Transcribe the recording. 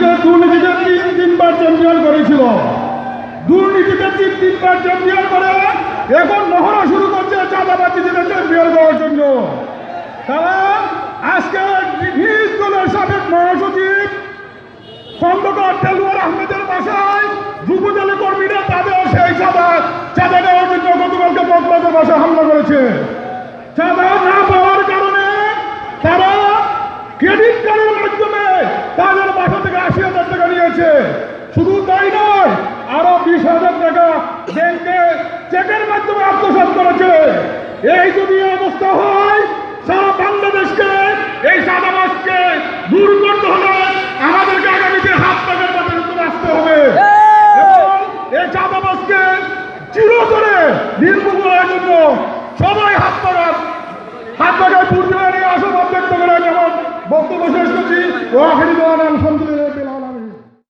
বাংলাদেশকে দুর্নীতিতে তিন তিনবার চ্যাম্পিয়ন করেছিল। দুর্নীতিতে তিন তিনবার চ্যাম্পিয়ন করে এখন মহড়া শুরু করছে চাঁদাবাজিতে চ্যাম্পিয়ন করার জন্য। তারা আজকে নিজ দলের সাবেক মহাসচিব, খন্দকার দেলুয়ার আহমেদের বাসায় যুবদলের কর্মীরা তাদের সেই চাঁদা চাঁদা দেওয়ার জন্য গতকালকে মকবাদের বাসায় হামলা করেছে। চাঁদা নিয়েছে শুধু তাই নয়, আরও বিশ হাজার টাকা ব্যাংকে চেকের মাধ্যমে আত্মসাৎ করেছে। এই যদি অবস্থা হয়, সারা বাংলাদেশকে, এই সাদাবাসকে দূর করতে হলে আমাদেরকে আগামীতে হাত পাকের পথে আসতে হবে। এই চাঁদাবাসকে চিরতরে নির্মূল করার জন্য সবাই হাত পাকার হাত পাকার পূর্ণিমা নিয়ে আশাবাদ ব্যক্ত করে আমার বক্তব্য শেষ করছি। ও আখেরি আলহামদুলিল্লাহ।